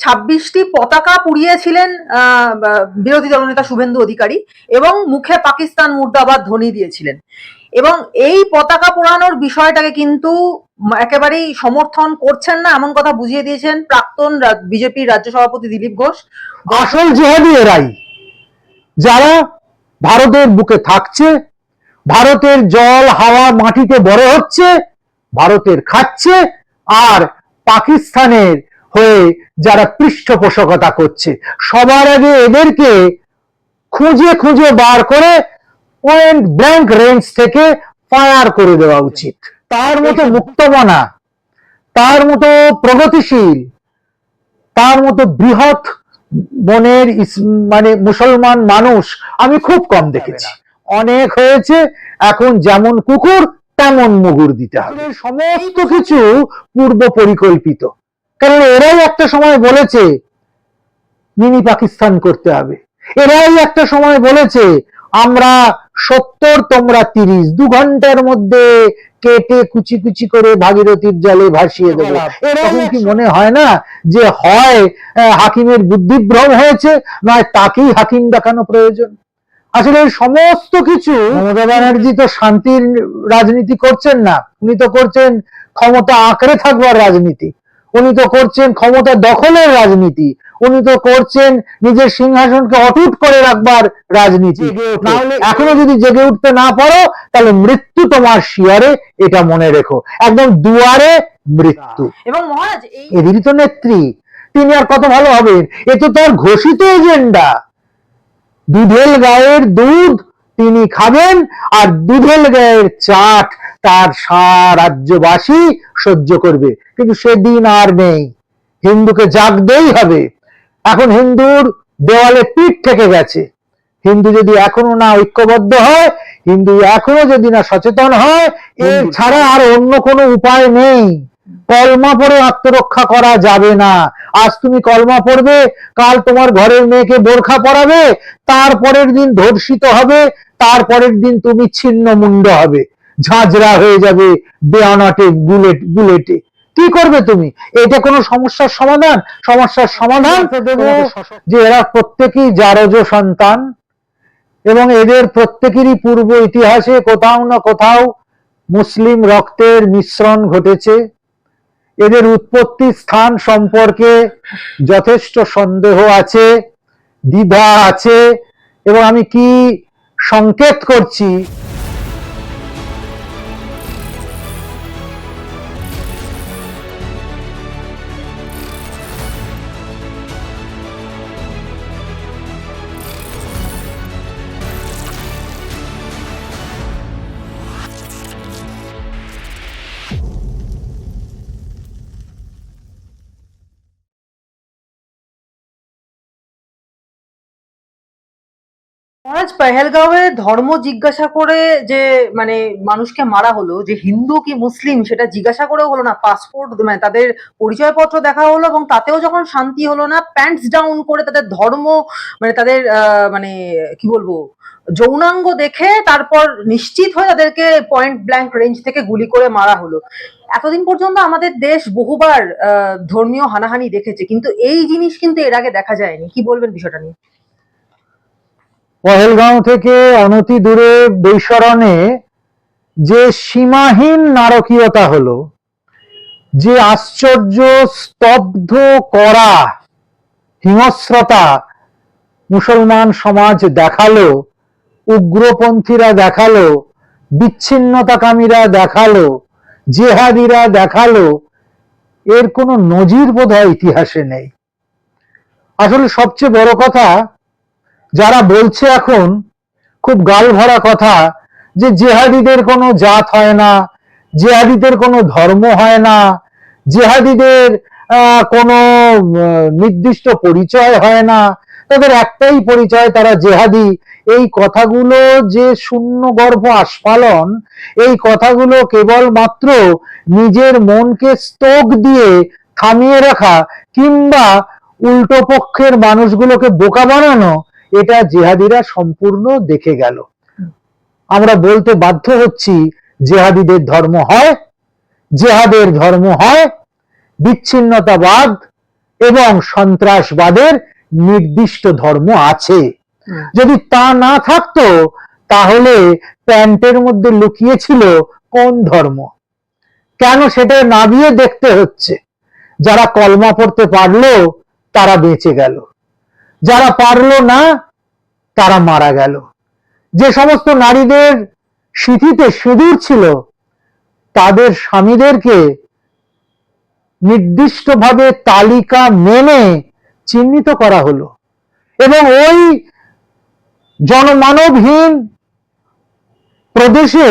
ছাব্বিশটি পতাকা পুড়িয়েছিলেন বিরোধী দলনেতা শুভেন্দু অধিকারী এবং মুখে পাকিস্তান মুর্দাবাদ ধ্বনি দিয়েছিলেন। এবং এই পতাকা পোড়ানোর বিষয়টাকে কিন্তু একেবারেই সমর্থন করছেন না, এমন কথা বুঝিয়ে দিয়েছেন প্রাক্তন বিজেপির রাজ্য সভাপতি দিলীপ ঘোষ। আসল জেহাদি এরাই, যারা ভারতের বুকে থাকছে, ভারতের জল, হাওয়া, মাটিতে বড় হচ্ছে, ভারতের খাচ্ছে, আর পাকিস্তানের হয়ে যারা পৃষ্ঠপোষকতা করছে সবার আগে এদেরকে খুঁজে খুঁজে বার করে পয়েন্ট ব্ল্যাঙ্ক রেঞ্জ থেকে ফায়ার করে দেওয়া উচিত। তার মতো মুক্তমনা তার মতো প্রগতিশীল তার মতো বৃহৎ মনের ইস- মানে মুসলমান মানুষ আমি খুব কম দেখেছি। অনেক হয়েছে এখন যেমন কুকুর তেমন মুগুর দিতে হবে। সমস্ত কিছু পূর্ব পরিকল্পিত। কারণ এরাই একটা সময় বলেছে মিনি পাকিস্তান করতে হবে। এরাই একটা সময় বলেছে আমরা সত্তর তোমরা তিরিশ। দু ঘণ্টার মধ্যে কেটে কুচি কুচি করে ভাগীরথীর জলে ভাসিয়ে দেবো। এরকম কি মনে হয় না যে হয় হাকিমের বুদ্ধিভ্রম হয়েছে নয় তাকেই হাকিম দেখানো প্রয়োজন? আসলে সমস্ত কিছু মমতা ব্যানার্জি তো শান্তির রাজনীতি করছেন না। উনি তো করছেন ক্ষমতা আঁকড়ে থাকবার রাজনীতি। উনি তো করছেন ক্ষমতা দখলের রাজনীতি। উনি তো করছেন নিজের সিংহাসনকে অটুট করে রাখবার রাজনীতি। নাহলে এখনও যদি জেগে উঠতে না পারো তাহলে মৃত্যু তোমার শিয়ারে এটা মনে রেখো। একদম দুয়ারে মৃত্যু। এবং মহারাজ এদেরই তো নেত্রী। তিনি আর কত ভালো হবেন? এ তো তার ঘোষিত এজেন্ডা। দুধেল গায়ের দুধ তিনি খাবেন আর দুধেল গায়ের চাট তার সারা রাজ্যবাসী সহ্য করবে। কিন্তু সেদিন আর নেই। হিন্দুকে জাগতেই হবে। এখন হিন্দুর দেওয়ালে পিঠ থেকে গেছে। হিন্দু যদি এখনও না ঐক্যবদ্ধ হয় হিন্দু এখনও যদি না সচেতন হয় এর ছাড়া আর অন্য কোনো উপায় নেই। কলমা পড়ে আত্মরক্ষা করা যাবে না। আজ তুমি কলমা পড়বে কাল তোমার ঘরের মেয়েকে বোরখা পরাবে তারপরের দিন ধর্ষিত হবে তারপরের দিন তুমি ছিন্ন মুন্ড হবে। ঝাঁঝরা হয়ে যাবে বেয়ানাটে বুলেট বুলেটে। কি করবে তুমি? এটা কোনো সমস্যার সমাধান? সমস্যার সমাধান যে এরা প্রত্যেকেই জারজ সন্তান এবং এদের প্রত্যেকেরই পূর্ব ইতিহাসে কোথাও না কোথাও মুসলিম রক্তের মিশ্রণ ঘটেছে। এদের উৎপত্তি স্থান সম্পর্কে যথেষ্ট সন্দেহ আছে দ্বিধা আছে এবং আমি কি সংকেত করছি মহারাজ পেহেলগাঁওয়ে ধর্ম জিজ্ঞাসা করে যে মানে মানুষকে মারা হলো, যে হিন্দু কি মুসলিম, সেটা জিজ্ঞাসা করেও হলো না পাসপোর্ট মানে তাদের পরিচয়পত্র দেখা হলো এবং তাতেও যখন শান্তি হলো না প্যান্টস ডাউন করে তাদের ধর্ম মানে তাদের মানে কি বলব, যৌনাঙ্গ দেখে তারপর নিশ্চিত হয়ে তাদেরকে পয়েন্ট ব্ল্যাঙ্ক রেঞ্জ থেকে গুলি করে মারা হলো। এতদিন পর্যন্ত আমাদের দেশ বহুবার ধর্মীয় হানাহানি দেখেছে, কিন্তু এই জিনিস কিন্তু এর আগে দেখা যায়নি। কি বলবেন বিষয়টা নিয়ে? পহেলগাঁও থেকে অনতি দূরে বৈশরণে যে সীমাহীন নারকীয়তা হলো, যে আশ্চর্য স্তব্ধ করা হিংস্রতা মুসলমান সমাজ দেখাল, উগ্রপন্থীরা দেখাল, বিচ্ছিন্নতাকামীরা দেখাল, জেহাদিরা দেখাল, এর কোনো নজির বোধহয় ইতিহাসে নেই। আসলে সবচেয়ে বড় কথা যারা বলছে এখন খুব গাল ভরা কথা যে জেহাদিদের কোনো জাত হয় না, জেহাদিদের কোনো ধর্ম হয় না, জেহাদিদের কোনো নির্দিষ্ট পরিচয় হয় না। তাদের একটাই পরিচয় তারা জেহাদি। এই কথাগুলো যে শূন্য গর্ভ আস্ফালন, এই কথাগুলো কেবলমাত্র নিজের মনকে স্তোক দিয়ে থামিয়ে রাখা কিংবা উল্টো পক্ষের মানুষগুলোকে বোকা বানানো এটা জেহাদিরা সম্পূর্ণ দেখে গেল। আমরা বলতে বাধ্য হচ্ছি জেহাদিদের ধর্ম হয় জেহাদের ধর্ম হয় বিচ্ছিন্নতাবাদ এবং সন্ত্রাসবাদের নির্দিষ্ট ধর্ম আছে। যদি তা না থাকতো তাহলে প্যান্টের মধ্যে লুকিয়েছিল কোন ধর্ম? কেন সেটা নাবিয়ে দেখতে হচ্ছে? যারা কলমা পড়তে পারল তারা বেঁচে গেল। যারা পারল না, তারা মারা গেল। যে সমস্ত নারীদের সিঁথিতে সিঁদুর ছিল, তাদের স্বামীদেরকে নির্দিষ্টভাবে তালিকা মেনে চিহ্নিত করা হলো এবং ওই জনমানবহীন প্রদেশে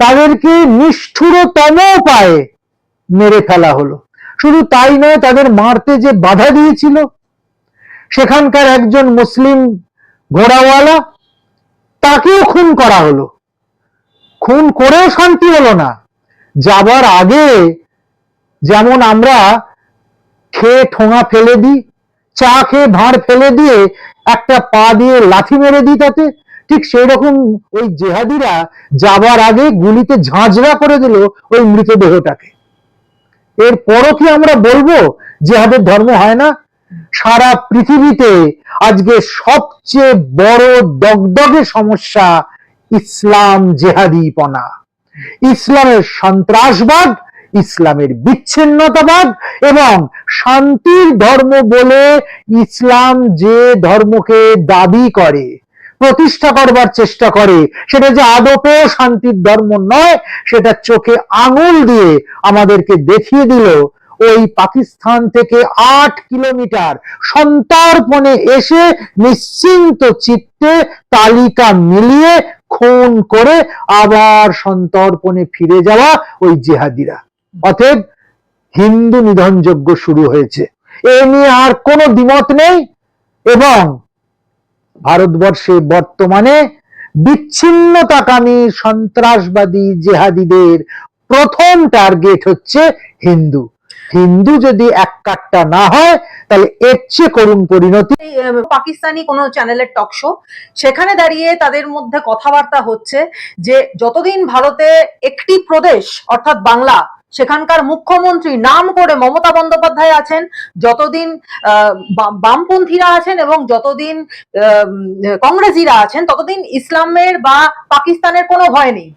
তাদেরকে নিষ্ঠুরতম উপায়ে মেরে ফেলা হলো। শুধু তাই নয়, তাদের মারতে যে বাধা দিয়েছিল সেখানকার একজন মুসলিম ঘোড়াওয়ালা, তাকেও খুন করা হলো। খুন করেও শান্তি হলো না। যাবার আগে যেমন আমরা খেয়ে ঠোঙা ফেলে দিই, চা খেয়ে ভাঁড় ফেলে দিয়ে একটা পা দিয়ে লাথি মেরে দিই তাতে, ঠিক সেই রকম ওই জেহাদিরা যাবার আগে গুলিতে ঝাঁঝরা করে দিল ওই মৃতদেহটাকে। এরপরও কি আমরা বলব জেহাদের ধর্ম হয় না? সারা পৃথিবীতে আজকে সবচেয়ে বড় দগদগে সমস্যা ইসলাম জেহাদিপনা। ইসলামের সন্ত্রাসবাদ, ইসলামের বিচ্ছিন্নতাবাদ এবং শান্তির ধর্ম বলে ইসলাম যে ধর্মকে দাবি করে, প্রতিষ্ঠা করবার চেষ্টা করে, সেটা যে আদপে শান্তির ধর্ম নয়, সেটা চোখে আঙুল দিয়ে আমাদেরকে দেখিয়ে দিল ওই পাকিস্তান থেকে আট কিলোমিটার সন্তর্পণে এসে নিশ্চিন্ত চিত্তে তালিকা মিলিয়ে খুন করে আবার সন্তর্পণে ফিরে যাওয়া ওই জেহাদিরা। অতএব হিন্দু নিধনযজ্ঞ শুরু হয়েছে। এ নিয়ে আর কোনো দ্বিমত নেই এবং ভারতবর্ষে বর্তমানে বিচ্ছিন্নতাকামী সন্ত্রাসবাদী জেহাদিদের প্রথম টার্গেট হচ্ছে হিন্দু। হিন্দু যদি এক কাট্টা না হয় তাহলে এর চেয়ে করুণ পরিণতি। পাকিস্তানি কোনো চ্যানেলের টক শো সেখানে দাঁড়িয়ে তাদের মধ্যে কথাবার্তা হচ্ছে যে যতদিন ভারতে একটি প্রদেশ অর্থাৎ বাংলা সেখানকার মুখ্যমন্ত্রী নাম করে মমতা বন্দ্যোপাধ্যায় আছেন যতদিন বামপন্থীরা আছেন এবং যতদিন কংগ্রেসিরা আছেন ততদিন ইসলামের বা পাকিস্তানের কোনো ভয় নেই।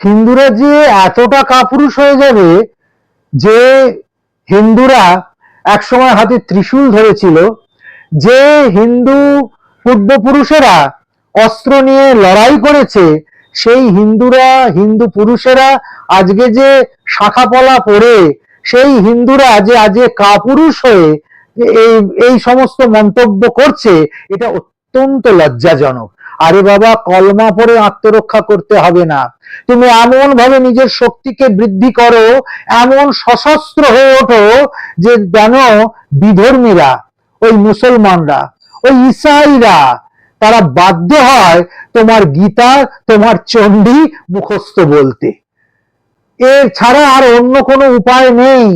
হিন্দুরা যে এতটা কাপুরুষ হয়ে যাবে যে হিন্দুরা একসময় হাতে ত্রিশূল ধরেছিল, যে হিন্দু পূর্বপুরুষেরা অস্ত্র নিয়ে লড়াই করেছে, সেই হিন্দুরা, হিন্দু পুরুষেরা আজকে যে শাখাপলা পড়ে সেই হিন্দুরা যে আজকে কাপুরুষ হয়ে এই এই সমস্ত মন্তব্য করছে, এটা অত্যন্ত লজ্জাজনক। আরে বাবা, কলমা পড়ে আত্মরক্ষা করতে হবে না। তুমি এমন ভাবে নিজের শক্তিকে বৃদ্ধি করো, এমন সশস্ত্র হয়ে ওঠো যে যেন বিধর্মীরা, ওই মুসলমানরা, ওই ইসাইরা, তারা বাধ্য হয় তোমার গীতা, তোমার চণ্ডী মুখস্থ বলতে। এর ছাড়া আর অন্য কোনো উপায় নেই।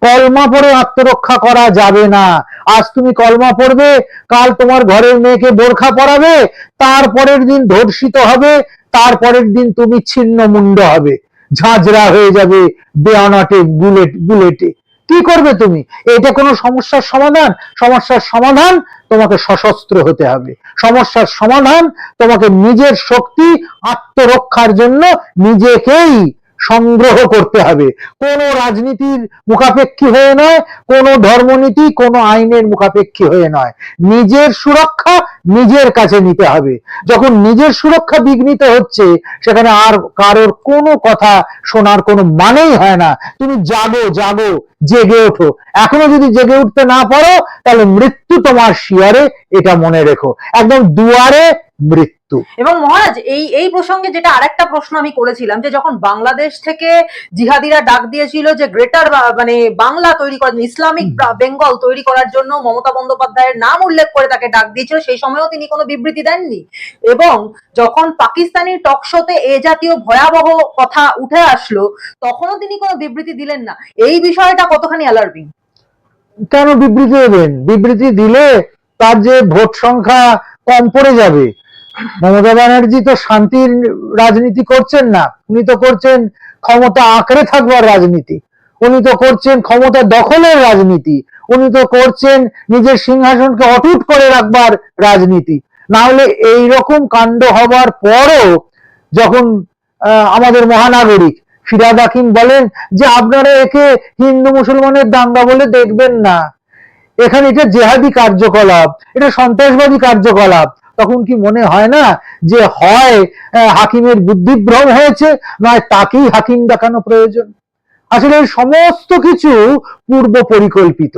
কলমা পড়ে আত্মরক্ষা করা যাবে না। আজ তুমি কলমা পড়বে, কাল তোমার ঘরের মেয়েকে বোরখা পরাবে তারপরের দিন ধর্ষিত হবে তারপরের দিন তুমি ছিন্ন মুন্ড হবে। ঝাঁঝরা হয়ে যাবে বেয়ানাটে বুলেট, বুলেটে। কি করবে তুমি? এটা কোনো সমস্যার সমাধান? সমস্যার সমাধান তোমাকে সশস্ত্র হতে হবে। সমস্যার সমাধান তোমাকে নিজের শক্তি আত্মরক্ষার জন্য নিজেকেই সংগ্রহ করতে হবে। কোন রাজনীতির মুখাপেক্ষী হয়ে নয়, কোন ধর্মনীতি, কোন আইনের মুখাপেক্ষী হয়ে নয়। নিজের সুরক্ষা নিজের কাছে নিতে হবে। যখন নিজের সুরক্ষা বিঘ্নিত হচ্ছে, সেখানে আর কারোর কোনো কথা শোনার কোনো মানেই হয় না। তুমি জাগো জাগো, জেগে ওঠো। এখনও যদি জেগে উঠতে না পারো, তাহলে মৃত্যু তোমার শিয়ারে, এটা মনে রেখো। একদম দুয়ারে মৃত্যু। এবং মহারাজ এই এই প্রসঙ্গে যেটা আরেকটা প্রশ্ন আমি করেছিলাম যে যখন বাংলাদেশ থেকে জিহাদিরা ডাক দিয়েছিল যে গ্রেটার মানে বাংলা তৈরি করার ইসলামিক বেঙ্গল তৈরি করার জন্য মমতা বন্দ্যোপাধ্যায়ের নাম উল্লেখ করে তাকে ডাক দিয়েছিল সেই সময়ও তিনি কোনো বিবৃতি দেননি। এবং যখন পাকিস্তানি টকশোতে এ জাতীয় ভয়াবহ কথা উঠে আসলো তখনও তিনি কোনো বিবৃতি দিলেন না। এই বিষয়টা কতখানি অ্যালার্মিং কেন বিবৃতি দেবেন বিবৃতি দিলে তার যে ভোট সংখ্যা কম পড়ে যাবে। মমতা ব্যানার্জি তো শান্তির রাজনীতি করছেন না। উনি তো করছেন ক্ষমতা আঁকড়ে থাকবার রাজনীতি। উনি তো করছেন ক্ষমতা দখলের রাজনীতি। উনি তো করছেন নিজের সিংহাসনকে অটুট করে রাখবার রাজনীতি। না হলে এইরকম কাণ্ড হবার পরও যখন আমাদের মহানাগরিক ফিরাদ হাকিম বলেন যে আপনারা একে হিন্দু মুসলমানের দাঙ্গা বলে দেখবেন না। এখানে এটা জেহাদি কার্যকলাপ, এটা সন্ত্রাসবাদী কার্যকলাপ। তখন কি মনে হয় না যে হয় হাকিমের বুদ্ধিভ্রম হয়েছে? নয়, তাকেই হাকিম দেখানো প্রয়োজন। আসলে সমস্ত কিছু পূর্ব পরিকল্পিত।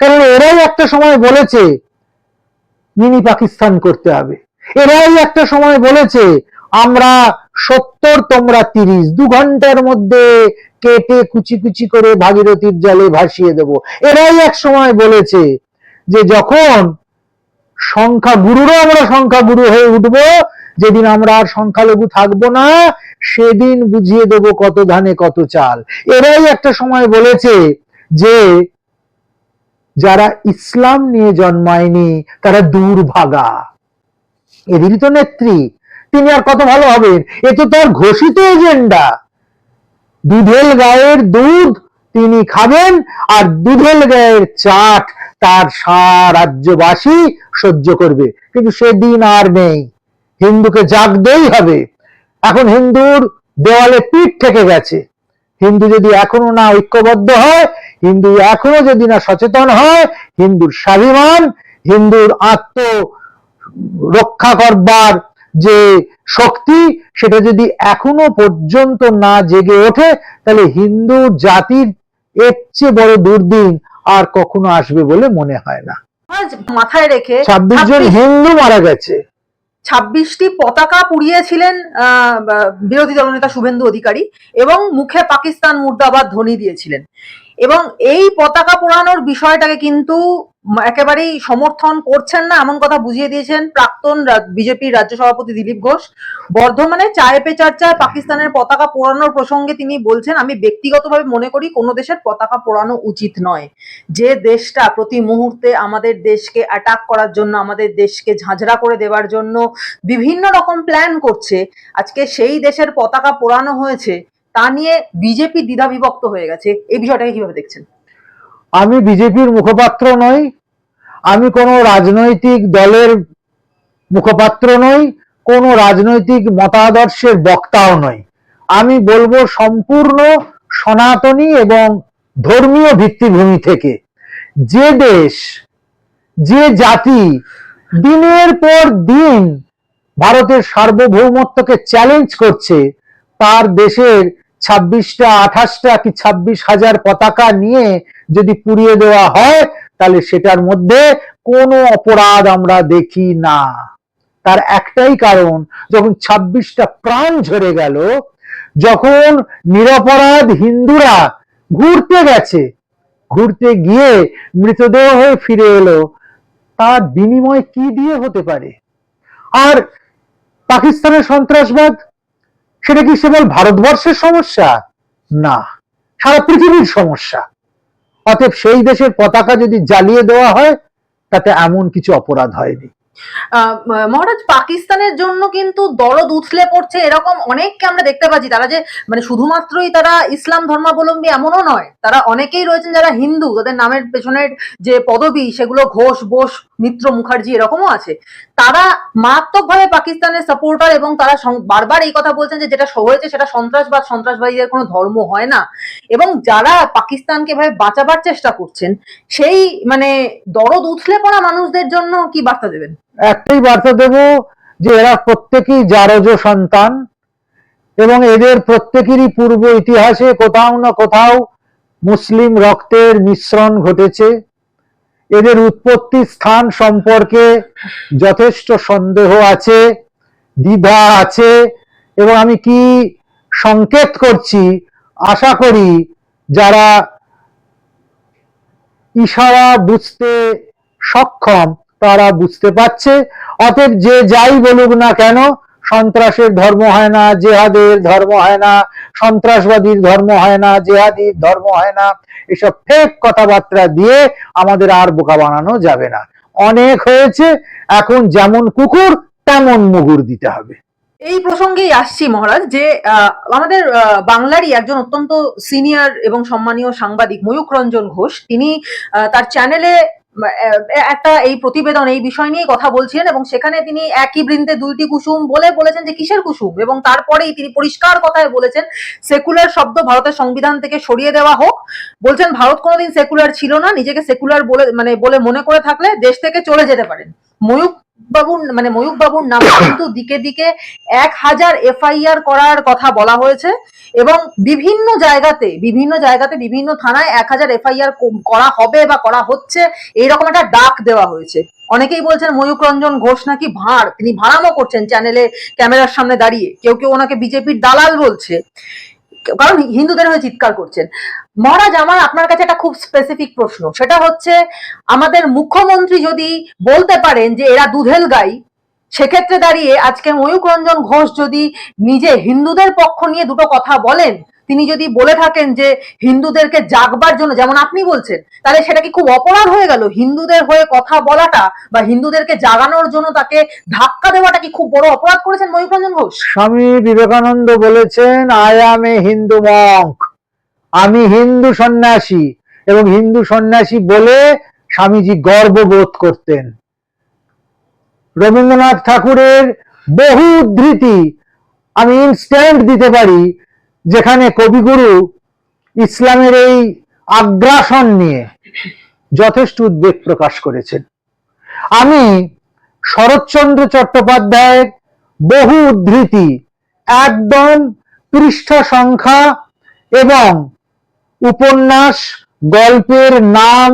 কারণ এরাই একটা সময় বলেছে মিনি পাকিস্তান করতে হবে। এরাই একটা সময় বলেছে, আমরা সত্তর, তোমরা তিরিশ। দু ঘণ্টার মধ্যে কেটে কুচি কুচি করে ভাগীরথীর জলে ভাসিয়ে দেব। এরাই এক সময় বলেছে যে যখন সংখ্যা গুরুরও আমরা সংখ্যা গুরু হয়ে উঠব। যেদিন আমরা আর সংখ্যালঘু থাকব না, সেদিন বুঝিয়ে দেব কত ধানে কত চাল। এরাই একটা সময় বলেছে যে, যারা ইসলাম নিয়ে জন্মায়নি, তারা দুর্ভাগা। এদেরই তো নেত্রী। তিনি আর কত ভালো হবেন? এ তো তার ঘোষিত এজেন্ডা। দুধেল গায়ের দুধ তিনি খাবেন, আর দুধেল গায়ের চাট তার রাজ্যবাসী সহ্য করবে। কিন্তু সেদিন আর নেই। হিন্দুকে জাগতেই হবে। এখন হিন্দুর দেওয়ালে পিঠ থেকে গেছে। হিন্দু যদি এখনও না ঐক্যবদ্ধ হয়, হিন্দু এখনও যদি না সচেতন হয়, হিন্দুর স্বাভিমান, হিন্দুর আত্ম রক্ষা করবার যে শক্তি, সেটা যদি এখনও পর্যন্ত না জেগে ওঠে, তাহলে হিন্দু জাতির এর চেয়ে বড় দুর্দিন আর কখনো আসবে বলে মনে হয় না। মাথায় রেখে ছাব্বিশ জন হিন্দু মারা গেছে। ছাব্বিশটি পতাকা পুড়িয়েছিলেন আহ, বিরোধী দলনেতা শুভেন্দু অধিকারী এবং মুখে পাকিস্তান মুর্দাবাদ ধ্বনি দিয়েছিলেন। এবং এই পতাকা পোড়ানোর বিষয়টাকে কিন্তু একেবারেই সমর্থন করছেন না, এমন কথা বুঝিয়ে দিয়েছেন প্রাক্তন বিজেপির রাজ্য সভাপতি দিলীপ ঘোষ। বর্ধমানে চায়ে পে চর্চায় পাকিস্তানের পতাকা পোড়ানোর প্রসঙ্গে তিনি বলছেন, আমি ব্যক্তিগতভাবে মনে করি কোনো দেশের পতাকা পোড়ানো উচিত নয়। যে দেশটা প্রতি মুহূর্তে আমাদের দেশকে অ্যাটাক করার জন্য, আমাদের দেশকে ঝাঁঝরা করে দেওয়ার জন্য বিভিন্ন রকম প্ল্যান করছে, আজকে সেই দেশের পতাকা পোড়ানো হয়েছে তা নিয়ে বিজেপি দ্বিধা বিভক্ত হয়ে গেছে। এই বিষয়টাকে কীভাবে দেখছেন? আমি বিজেপির মুখপাত্র নই। আমি কোনো রাজনৈতিক দলের মুখপাত্র নই। কোনো রাজনৈতিক মতাদর্শের বক্তাও নই। আমি বলব সম্পূর্ণ সনাতনী এবং ধর্মীয় ভিত্তিভূমি থেকে যে দেশ, যে জাতি দিনের পর দিন ভারতের সার্বভৌমত্বকে চ্যালেঞ্জ করছে, তার দেশের ছাব্বিশটা, আঠাশটা কি ছাব্বিশ হাজার পতাকা নিয়ে যদি পুড়িয়ে দেওয়া হয়, তাহলে সেটার মধ্যে কোনো অপরাধ আমরা দেখি না। তার একটাই কারণ, যখন ছাব্বিশটা প্রাণ ঝরে গেল, যখন নিরপরাধ হিন্দুরা ঘুরতে গেছে, ঘুরতে গিয়ে মৃতদেহ হয়ে ফিরে এলো, তার বিনিময় কি দিয়ে হতে পারে? আর পাকিস্তানের সন্ত্রাসবাদ সেটা কি কেবল ভারতবর্ষের সমস্যা? না, সারা পৃথিবীর সমস্যা। অতএব সেই দেশের পতাকা যদি জ্বালিয়ে দেওয়া হয়, তাতে এমন কিছু অপরাধ হয়নি। মহারাজ, পাকিস্তানের জন্য কিন্তু দরদ উথলে পড়ছে এরকম অনেককে আমরা দেখতে পাচ্ছি। তারা যে মানে শুধুমাত্রই তারা ইসলাম ধর্মাবলম্বী এমনও নয়, তারা অনেকেই রয়েছেন যারা হিন্দু, তাদের নামের পেছনের যে পদবি, সেগুলো ঘোষ, বোস, মিত্র মুখার্জি এরকমও আছে। তারা মারাত্মকভাবে পাকিস্তানের সাপোর্টার এবং তারা বারবার এই কথা বলছেন যে যেটা হয়েছে সেটা সন্ত্রাসবাদ সন্ত্রাসবাদীদের কোনো ধর্ম হয় না। এবং যারা পাকিস্তানকে ভাবে বাঁচাবার চেষ্টা করছেন, সেই মানে দরদ উথলে পড়া মানুষদের জন্য কি বার্তা দেবেন? একটাই বার্তা দেব যে এরা প্রত্যেকেই জারজ সন্তান এবং এদের প্রত্যেকেরই পূর্ব ইতিহাসে কোথাও না কোথাও মুসলিম রক্তের মিশ্রণ ঘটেছে। এদের উৎপত্তি স্থান সম্পর্কে যথেষ্ট সন্দেহ আছে, দ্বিধা আছে এবং আমি কি সংকেত করছি আশা করি যারা ইশারা বুঝতে সক্ষম তারা বুঝতে পারছে। অতএব যে যাই বলুক না কেন, সন্ত্রাসের ধর্ম হয় না, জেহাদের ধর্ম হয় না, সন্ত্রাসবাদীর ধর্ম হয় না, জেহাদির ধর্ম হয় না, এসব ফেক কথাবার্তা দিয়ে আমাদের আর বোকা বানানো যাবে না। অনেক হয়েছে, এখন যেমন কুকুর, তেমন মুগুর দিতে হবে। এই প্রসঙ্গেই আসছি মহারাজ, যে আমাদের বাংলারই একজন অত্যন্ত সিনিয়র এবং সম্মানীয় সাংবাদিক ময়ূক রঞ্জন ঘোষ, তিনি তার চ্যানেলে একটা এই প্রতিবেদন, এই বিষয় নিয়ে কথা বলছিলেন এবং সেখানে তিনি একই বৃন্দে দুইটি কুসুম বলে বলেছেন যে কিসের কুসুম এবং তারপরেই তিনি পরিষ্কার কথায় বলেছেন, সেকুলার শব্দ ভারতের সংবিধান থেকে সরিয়ে দেওয়া হোক। বলছেন, ভারত কোনোদিন সেকুলার ছিল না, নিজেকে সেকুলার বলে মানে বলে মনে করে থাকলে দেশ থেকে চলে যেতে পারেন। ময়ূক বাবুর মানে ময়ূক বাবুর নামে কিন্তু দিকে দিকে এক হাজার এফআইআর করার কথা বলা হয়েছে এবং বিভিন্ন জায়গাতে বিভিন্ন জায়গাতে বিভিন্ন থানায় এক হাজার এফআইআর করা হবে বা করা হচ্ছে এইরকম একটা ডাক দেওয়া হয়েছে। অনেকেই বলছেন ময়ূক রঞ্জন ঘোষ নাকি ভাঁড় তিনি ভাড়ামো করছেন চ্যানেলে ক্যামেরার সামনে দাঁড়িয়ে। কেউ কেউ ওনাকে বিজেপির দালাল বলছে। কারণ হিন্দুদের হয়ে চিৎকার করছেন। মহারাজ, আমার আপনার কাছে একটা খুব স্পেসিফিক প্রশ্ন। সেটা হচ্ছে, আমাদের মুখ্যমন্ত্রী যদি বলতে পারেন যে এরা দুধেল গাই, সেক্ষেত্রে দাঁড়িয়ে আজকে ময়ূক রঞ্জন ঘোষ যদি নিজে হিন্দুদের পক্ষ নিয়ে দুটো কথা বলেন, তিনি যদি বলে থাকেন যে হিন্দুদেরকে জাগবার জন্য, যেমন আপনি বলছেন, তাহলে সেটা কি খুব অপরাধ হয়ে গেল? হিন্দুদের হয়ে কথা বলাটা বা হিন্দুদেরকে জাগানোর জন্য তাকে ধাক্কা দেওয়াটা কি খুব বড় অপরাধ করেছেন ময়ূক রঞ্জন ঘোষ? স্বামী বিবেকানন্দ বলেছেন, আই এ হিন্দু মঙ্ক আমি হিন্দু সন্ন্যাসী এবং হিন্দু সন্ন্যাসী বলে স্বামীজি গর্ববোধ করতেন। রবীন্দ্রনাথ ঠাকুরের বহু উদ্ধৃতি আমি ইনস্ট্যান্ট দিতে পারি, যেখানে কবিগুরু ইসলামের এই আগ্রাসন নিয়ে যথেষ্ট উদ্বেগ প্রকাশ করেছেন। আমি শরৎচন্দ্র চট্টোপাধ্যায়ের বহু উদ্ধৃতি, একদম পৃষ্ঠা সংখ্যা এবং উপন্যাস, গল্পের নাম,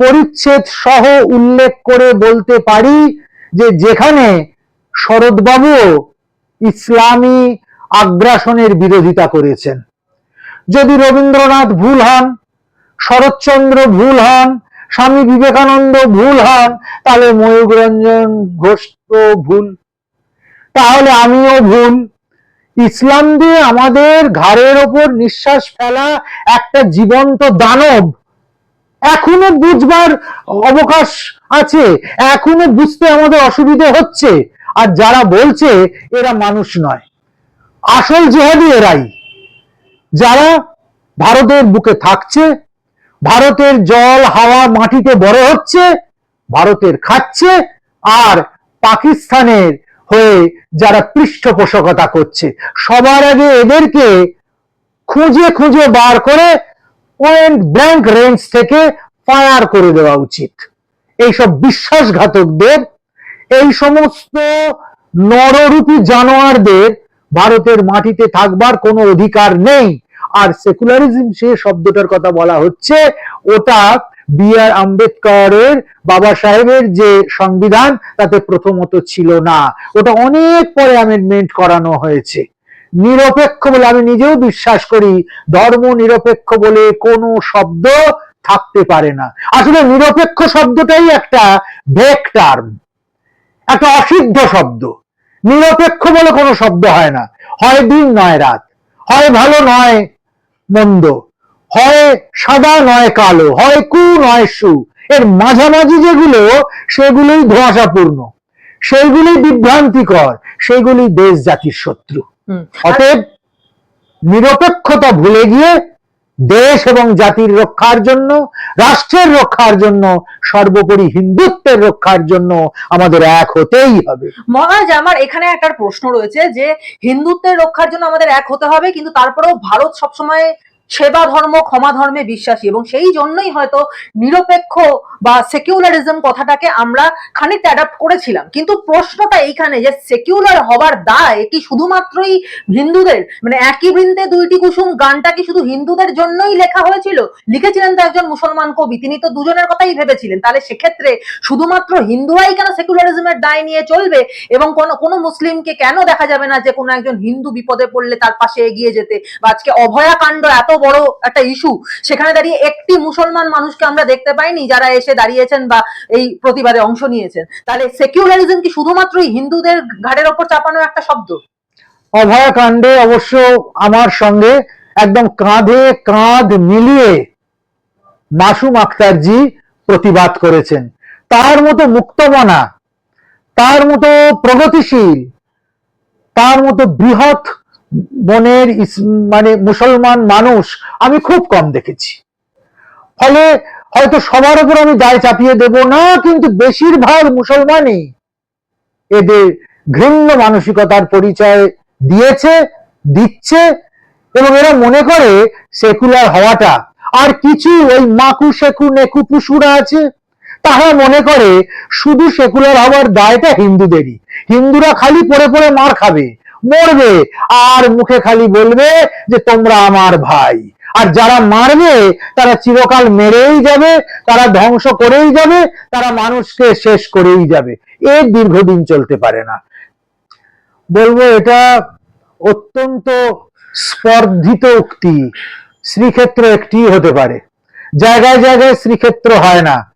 পরিচ্ছেদ সহ উল্লেখ করে বলতে পারি যে যেখানে শরৎবাবুও ইসলামী আগ্রাসনের বিরোধিতা করেছেন। যদি রবীন্দ্রনাথ ভুল হন, শরৎচন্দ্র ভুল হন, স্বামী বিবেকানন্দ ভুল হন, তাহলে ময়ূক রঞ্জন ঘোষ ভুল। তাহলে আমিও ভুল। ইসলাম দিয়ে আমাদের ঘাড়ের ওপর নিঃশ্বাস ফেলা একটা জীবন্ত দানব। এখনও বুঝবার অবকাশ আছে, এখনও বুঝতে আমাদের অসুবিধে হচ্ছে। আর যারা বলছে, এরা মানুষ নয়। আসল জেহাদি এরাই। যারা ভারতের বুকে থাকছে, ভারতের জল, হাওয়া, মাটিতে বড় হচ্ছে, ভারতের খাচ্ছে, আর পাকিস্তানের হয়ে যারা পৃষ্ঠপোষকতা করছে, সবার আগে এদেরকে খুঁজে খুঁজে বার করে পয়েন্ট ব্ল্যাঙ্ক রেঞ্জ থেকে ফায়ার করে দেওয়া উচিত। এইসব বিশ্বাসঘাতকদের, এই সমস্ত নররূপী জানোয়ারদের ভারতের মাটিতে থাকবার কোনো অধিকার নেই। আর সেকুলারিজম সে শব্দটার কথা বলা হচ্ছে, ওটা বি আর আম্বেদকরের বাবা সাহেবের যে সংবিধান, তাতে প্রথমত ছিল না। ওটা অনেক পরে অ্যামেন্ডমেন্ট করানো হয়েছে। নিরপেক্ষ বলে আমি নিজেও বিশ্বাস করি, ধর্ম নিরপেক্ষ বলে কোনো শব্দ থাকতে পারে না। আসলে নিরপেক্ষ শব্দটাই একটা ভেক টার্ম একটা অসিদ্ধ শব্দ। নিরপেক্ষ বলে কোনো শব্দ হয় না। হয় দিন নয় রাত, হয় ভালো নয় মন্দ। হয় সাদা নয় কালো হয় কু নয় সু। এর মাঝামাঝি যেগুলো সেগুলোই ধোঁয়াশাপূর্ণ। সেইগুলি বিভ্রান্তিকর সেগুলি দেশ জাতির শত্রু। অতএব নিরপেক্ষতা ভুলে গিয়ে দেশ এবং জাতির রক্ষার জন্য রাষ্ট্রের রক্ষার জন্য সর্বোপরি হিন্দুত্বের রক্ষার জন্য আমাদের এক হতেই হবে। মহারাজ আমার এখানে একটা প্রশ্ন রয়েছে যে হিন্দুত্বের রক্ষার জন্য আমাদের এক হতে হবে কিন্তু তারপরেও ভারত সবসময় সেবা ধর্ম, ক্ষমা ধর্মে বিশ্বাসী এবং সেই জন্যই হয়তো নিরপেক্ষ বা সেকুলারিজম কথাটাকে আমরা খানিকটা অ্যাডাপ্ট করেছিলাম। কিন্তু প্রশ্নটা এইখানে যে সেকিউলার হবার দায় কি শুধুমাত্রই হিন্দুদের? মানে একই বৃন্দে দুইটি কুসুম গানটা কি শুধু হিন্দুদের জন্যই লেখা হয়েছিল? লিখেছিলেন তো একজন মুসলমান কবি, তিনি তো দুজনের কথাই ভেবেছিলেন। তাহলে সেক্ষেত্রে শুধুমাত্র হিন্দুরাই কেন সেকুলারিজমের দায় নিয়ে চলবে? এবং কোনো কোনো মুসলিমকে কেন দেখা যাবে না যে কোনো একজন হিন্দু বিপদে পড়লে তার পাশে এগিয়ে যেতে? বা আজকে অভয়াকাণ্ড এত বড় একটা ইস্যু সেখানে দাঁড়িয়ে একটি মুসলমান মানুষকে আমরা দেখতে পাইনি, যারা এসে দাঁড়িয়েছেন বা এই প্রতিবাদে অংশ নিয়েছেন। তাহলে সেকুলারিজম কি শুধুমাত্রই হিন্দুদের ঘাড়ের ওপর চাপানো একটা শব্দ? অভয়াকাণ্ডে অবশ্য আমার সঙ্গে একদম কাঁধে কাঁধ মিলিয়ে মাসুম আক্তারজি প্রতিবাদ করেছেন। তার মতো মুক্তমনা, তার মতো প্রগতিশীল, তার মতো বৃহৎ মনের মানে মুসলমান মানুষ আমি খুব কম দেখেছি। ফলে হয়তো সবার উপর আমি দায় চাপিয়ে দেব না, কিন্তু বেশিরভাগ মুসলমানই এদের ঘৃণ্য মানসিকতার পরিচয় দিয়েছে, দিচ্ছে, এবং এরা মনে করে সেকুলার হওয়াটা, আর কিছু ওই মাকু সেকু নেকু পুষুরা আছে তারা মনে করে শুধু সেকুলার হওয়ার দায়টা হিন্দুদেরই। হিন্দুরা খালি পড়ে পড়ে মার খাবে মরবে। আর মুখে খালি বলবে যে, তোমরা আমার ভাই। আর যারা মারবে, তারা চিরকাল মেরেই যাবে, তারা ধ্বংস করেই যাবে, তারা মানুষকে শেষ করেই যাবে। এর দীর্ঘদিন চলতে পারে না। বলব, এটা অত্যন্ত স্পর্ধিত উক্তি। শ্রীক্ষেত্র একটি হতে পারে। জায়গায় জায়গায় শ্রীক্ষেত্র হয় না।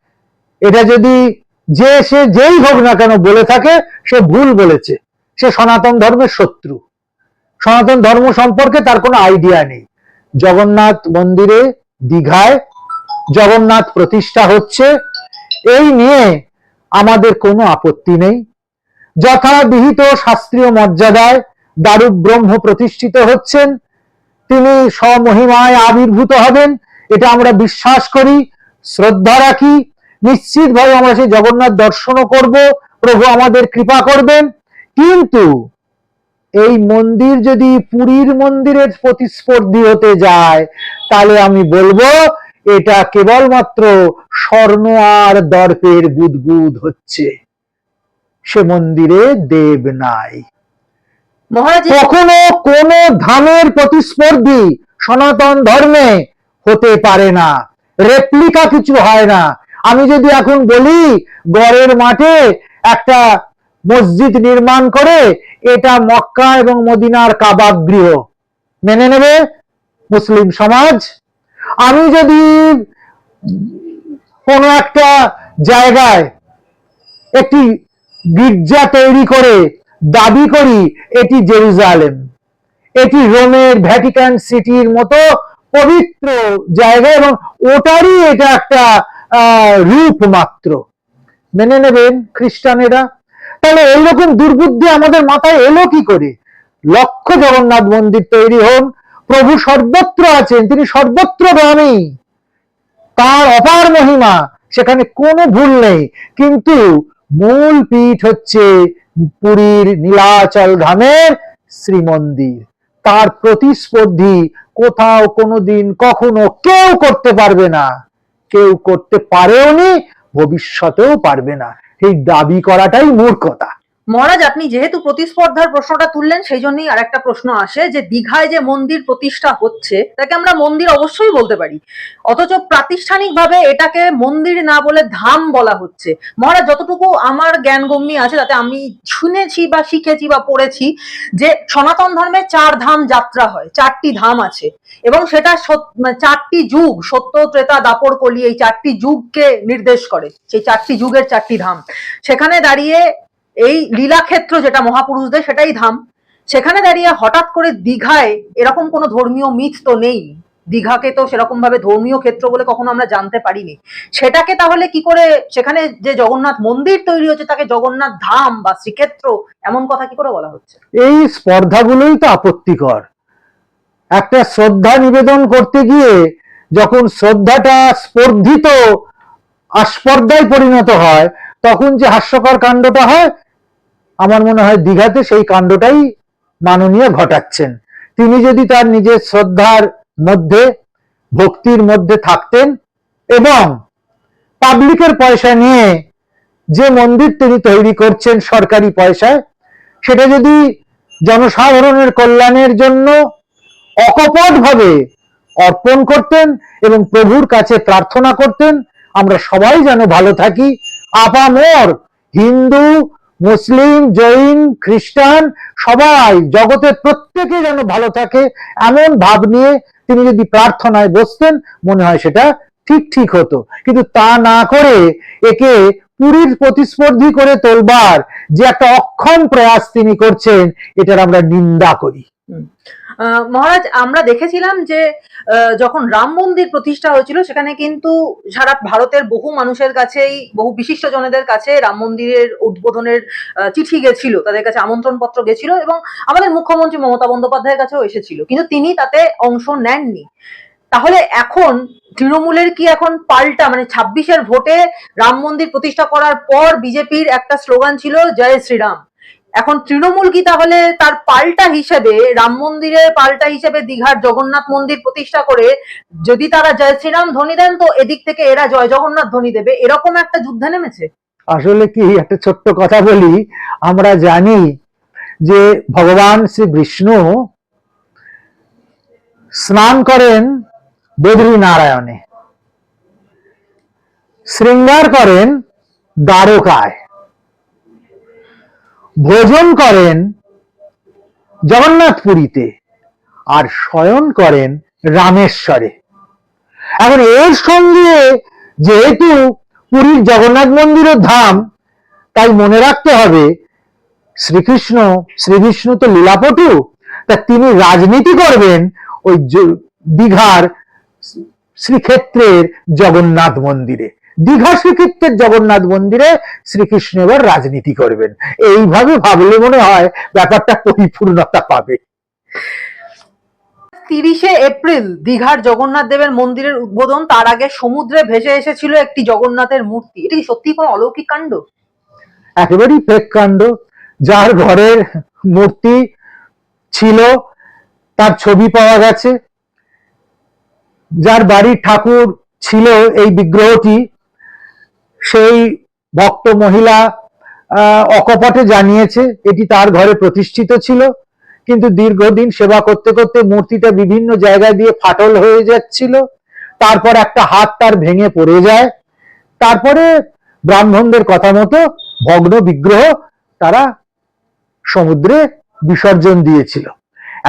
এটা যদি যে সে যেই হোক না কেন বলে থাকে, সে ভুল বলেছে। সে সনাতন ধর্মের শত্রু। সনাতন ধর্ম সম্পর্কে তার কোনো আইডিয়া নেই। জগন্নাথ মন্দিরে দীঘায় জগন্নাথ প্রতিষ্ঠা হচ্ছে, এই নিয়ে আমাদের কোনো আপত্তি নেই। যথাবিহিত শাস্ত্রীয় মর্যাদায় দারুক ব্রহ্ম প্রতিষ্ঠিত হচ্ছেন। তিনি স্বমহিমায় আবির্ভূত হবেন, এটা আমরা বিশ্বাস করি, শ্রদ্ধা রাখি। নিশ্চিতভাবে আমরা সেই জগন্নাথ দর্শনও করব, প্রভু আমাদের কৃপা করবেন। কিন্তু এই মন্দির যদি পুরীর মন্দিরের প্রতিস্পর্ধী হতে যায় তাহলে আমি বলব এটা কেবলমাত্র স্বর্ণ আর দর্পের বুদবুদ হচ্ছে। সে মন্দিরে দেব নাই। মহারাজ কখনো কোন ধামের প্রতিস্পর্ধী সনাতন ধর্মে হতে পারে না। রেপ্লিকা কিছু হয় না। আমি যদি এখন বলি গড়ের মাঠে একটা মসজিদ নির্মাণ করে এটা মক্কা এবং মদিনার কাবাব গৃহ। মেনে নেবে মুসলিম সমাজ? আমি যদি কোনো একটা জায়গায় একটি গির্জা তৈরি করে দাবি করি, এটি জেরুজালেম। এটি রোমের ভ্যাটিকান সিটির মতো পবিত্র জায়গা এবং ওটারই এটা একটা রূপ মাত্র। মেনে নেবেন খ্রিস্টানেরা? তাহলে এইরকম দুর্বুদ্ধি আমাদের মাথায় এলো কি করে? লক্ষ জগন্নাথ মন্দির তৈরি হন প্রভু সর্বত্র আছেন, তিনি সর্বত্র সর্বত্রগামী তার অপার মহিমা, সেখানে কোনো ভুল নেই। কিন্তু মূল পীঠ হচ্ছে পুরীর নীলাচল ধামের শ্রীমন্দির। তার প্রতিস্পর্ধী কোথাও কোনোদিন কখনো কেউ করতে পারবে না। কেউ করতে পারেও নি ভবিষ্যতেও পারবে না। এই দাবি করাটাই মূর্খতা। মহারাজ, আপনি যেহেতু প্রতিস্পর্ধার প্রশ্নটা তুললেন সেই জন্যই আর একটা প্রশ্ন আসে যে দীঘায় যে মন্দির প্রতিষ্ঠা হচ্ছে, তাকে আমরা মন্দির অবশ্যই বলতে পারি। অথচ প্রাতিষ্ঠানিকভাবে এটাকে মন্দির না বলে ধাম বলা হচ্ছে। মহারাজ, যতটুকু আমার জ্ঞানগম্যি আছে, তাতে আমি শুনেছি বা শিখেছি বা পড়েছি যে সনাতন ধর্মে চার ধাম যাত্রা হয়, চারটি ধাম আছে। এবং সেটা মানে চারটি যুগ, সত্য, ত্রেতা, দাপর, কলি, এই চারটি যুগকে নির্দেশ করে, সেই চারটি যুগের চারটি ধাম। সেখানে দাঁড়িয়ে এই লীলাক্ষেত্র যেটা মহাপুরুষদের সেটাই ধাম। সেখানে দাঁড়িয়ে হঠাৎ করে দীঘায় এরকম কোনো ধর্মীয় মিথ তো নেই। দীঘাকে তো সেরকম ভাবে ধর্মীয় ক্ষেত্র বলে কখনো আমরা জানতে পারিনি। সেটাকে তাহলে কি করে সেখানে যে জগন্নাথ মন্দির তৈরি হচ্ছে তাকে জগন্নাথ ধাম বা শ্রীক্ষেত্র এমন কথা কি করে বলা হচ্ছে? এই স্পর্ধাগুলোই তো আপত্তিকর। একটা শ্রদ্ধা নিবেদন করতে গিয়ে যখন শ্রদ্ধাটা স্পর্ধিত, আস্পর্ধায় পরিণত হয় তখন যে হাস্যকর কাণ্ডটা হয়, আমার মনে হয় দীঘাতে সেই কাণ্ডটাই মাননীয় ঘটাচ্ছেন। তিনি যদি তার নিজের শ্রদ্ধার মধ্যে, ভক্তির মধ্যে থাকতেন এবং পাবলিকের পয়সা নিয়ে যে মন্দির তিনি তৈরি করছেন সরকারি পয়সায়, সেটা যদি জনসাধারণের কল্যাণের জন্য অকপট ভাবে অর্পণ করতেন এবং প্রভুর কাছে প্রার্থনা করতেন, আমরা সবাই যেন ভালো থাকি আপামর, হিন্দু, মুসলিম, জৈন, খ্রিস্টান, সবাই জগতের প্রত্যেকে যেন ভালো থাকে, এমন ভাব নিয়ে তিনি যদি প্রার্থনায় বসতেন, মনে হয় সেটা ঠিক ঠিক হতো। কিন্তু তা না করে একে পুরীর প্রতিস্পর্ধী করে তোলবার যে একটা অক্ষম প্রয়াস তিনি করছেন, এটার আমরা নিন্দা করি। মহারাজ, আমরা দেখেছিলাম যে যখন রাম মন্দির প্রতিষ্ঠা হয়েছিল, সেখানে কিন্তু সারা ভারতের বহু মানুষের কাছেই, বহু বিশিষ্ট জনেদের কাছে রাম মন্দিরের উদ্বোধনের চিঠি গেছিল, তাদের কাছে আমন্ত্রণ পত্র গেছিল এবং আমাদের মুখ্যমন্ত্রী মমতা বন্দ্যোপাধ্যায়ের কাছেও এসেছিল, কিন্তু তিনি তাতে অংশ নেননি। তাহলে এখন তৃণমূলের কি এখন পাল্টা মানে ছাব্বিশের ভোটে রাম মন্দির প্রতিষ্ঠা করার পর বিজেপির একটা স্লোগান ছিল, জয় শ্রীরাম এখন তৃণমূল কি তাহলে তার পাল্টা হিসেবে, রাম মন্দিরের পাল্টা হিসেবে দীঘার জগন্নাথ মন্দির প্রতিষ্ঠা করে যদি তারা জয়, শ্রীরাম ধ্বনি দেন তো এদিক থেকে এরা জয়, জগন্নাথ ধ্বনি দেবে, এরকম একটা যুদ্ধে নেমেছে? আসলে কি, একটা ছোট্ট কথা বলি, আমরা জানি যে ভগবান শ্রী বিষ্ণু স্নান করেন বদ্রী নারায়ণে শৃঙ্গার করেন দ্বারকায়। ভোজন করেন জগন্নাথপুরীতে আর শয়ন করেন রামেশ্বরে। এখন এর সঙ্গে যেহেতু পুরীর জগন্নাথ মন্দিরের ধাম, তাই মনে রাখতে হবে, শ্রীকৃষ্ণ, শ্রীবিষ্ণু তো লীলাপটু, তা তিনি রাজনীতি করবেন ওই দীঘার শ্রীক্ষেত্রের জগন্নাথ মন্দিরে। দীঘা শ্রীক্ষেত্রের জগন্নাথ মন্দিরে শ্রীকৃষ্ণ এবার রাজনীতি করবেন। এইভাবে ভাবলে মনে হয় ব্যাপারটা পরিপূর্ণতা পাবে। তিরিশে এপ্রিল দীঘার জগন্নাথ দেবের মন্দিরের উদ্বোধন তার আগে সমুদ্রে ভেসে এসেছিল একটি জগন্নাথের মূর্তি। এটা কি সত্যি কোনো অলৌকিক কাণ্ড? একেবারেই ফেক কাণ্ড। যার ঘরের মূর্তি ছিল তার ছবি পাওয়া গেছে। যার বাড়ির ঠাকুর ছিল এই বিগ্রহটি সেই ভক্ত মহিলা অকপটে জানিয়েছে, এটি তার ঘরে প্রতিষ্ঠিত ছিল, কিন্তু দীর্ঘদিন সেবা করতে করতে মূর্তিটা বিভিন্ন জায়গায় দিয়ে ফাটল হয়ে যাচ্ছিল, তারপর একটা হাত তার ভেঙে পড়ে যায়, তারপরে ব্রাহ্মণদের কথা মতো ভগ্ন বিগ্রহ তারা সমুদ্রে বিসর্জন দিয়েছিল।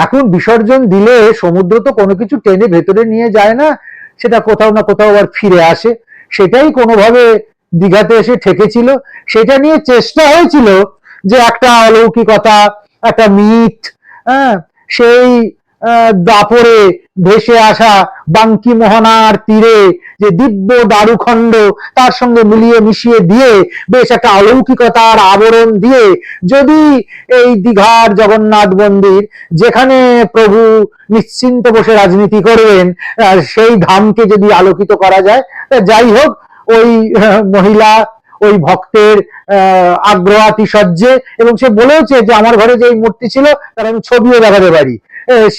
এখন বিসর্জন দিলে সমুদ্র তো কোনো কিছু টেনে ভেতরে নিয়ে যায় না, সেটা কোথাও না কোথাও আবার ফিরে আসে, সেটাই কোনোভাবে দীঘাতে এসে ঠেকেছিল। সেটা নিয়ে চেষ্টা হয়েছিল যে একটা অলৌকিকতা, একটা মিথ হ্যাঁ সেই দাপরে ভেসে আসা বাঙ্কি মোহনার তীরে যে দিব্য দারুখণ্ড তার সঙ্গে মিলিয়ে মিশিয়ে দিয়ে বেশ একটা অলৌকিকতার আবরণ দিয়ে যদি এই দীঘার জগন্নাথ মন্দির, যেখানে প্রভু নিশ্চিন্ত বসে রাজনীতি করবেন সেই ধামকে যদি আলোকিত করা যায় যাই হোক ওই মহিলা, ওই ভক্তের আগ্রহ, আতিশয্যে এবং সে বলেওছে যে আমার ঘরে যে এই মূর্তি ছিল তার আমি ছবিও দেখাতে পারি।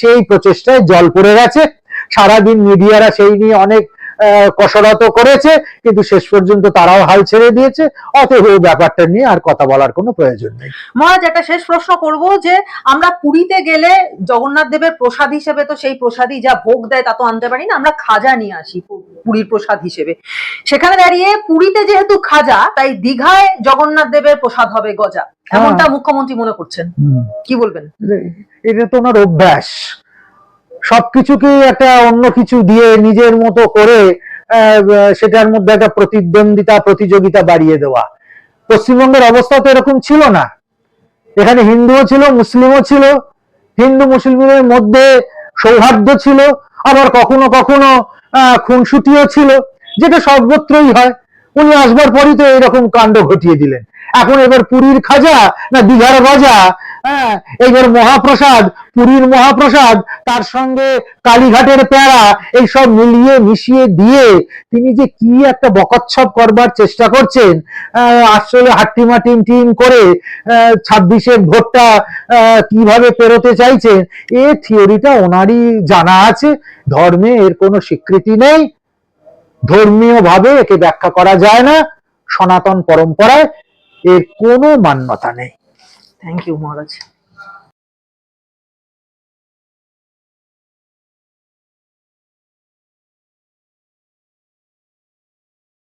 সেই প্রচেষ্টায় জল পড়ে গেছে। সারাদিন মিডিয়ারা সেই নিয়ে অনেক কসরত করেছে কিন্তু শেষ পর্যন্ত তারাও হাল ছেড়ে দিয়েছে। অতএব এই ব্যাপারটা নিয়ে আর কথা বলার কোনো প্রয়োজন নেই। মহারাজ একটা শেষ প্রশ্ন করব যে আমরা পুরীতে গেলে জগন্নাথ দেবের প্রসাদ হিসেবে তো সেই প্রসাদই যা ভোগ দেয় তা তো আনতে পারি না আমরা খাজা নিয়ে আসি পুরীর প্রসাদ হিসেবে। সেখানে দাঁড়িয়ে পুরীতে যেহেতু খাজা তাই দীঘায় জগন্নাথ দেবের প্রসাদ হবে গজা। এমনটা মুখ্যমন্ত্রী মনে করছেন। কি বলবেন? এটা তো ওনার অভ্যাস। সবকিছুকে একটা অন্য কিছু দিয়ে নিজের মতো করে সেটার মধ্যে একটা প্রতিদ্বন্দ্বিতা, প্রতিযোগিতা বাড়িয়ে দেওয়া। পশ্চিমবঙ্গের অবস্থা তো এরকম ছিল না। এখানে হিন্দুও ছিল, মুসলিমও ছিল। হিন্দু মুসলিমের মধ্যে সৌহার্দ্য ছিল। আবার কখনো কখনো খুনসুটিও ছিল, যেটা সর্বত্রই হয়। উনি আসবার পরই তো এরকম কাণ্ড ঘটিয়ে দিলেন। এখন এবার পুরীর খাজা না দীঘার গজা হ্যাঁ এইবার মহাপ্রসাদ, পুরীর মহাপ্রসাদ, তার সঙ্গে কালীঘাটের প্যারা, এইসব মিলিয়ে মিশিয়ে দিয়ে তিনি যে কি একটা বকচ্ছপ করবার চেষ্টা করছেন আসলে হাট্টিমা টিম টিম করে ছাব্বিশের ভোটটা কীভাবে পেরোতে চাইছেন, এ থিওরিটা ওনারই জানা আছে, ধর্মে এর কোনো স্বীকৃতি নেই ধর্মীয় ভাবে একে ব্যাখ্যা করা যায় না, সনাতন পরম্পরায় এর কোনো মান্যতা নেই। Thank you, Maharaj.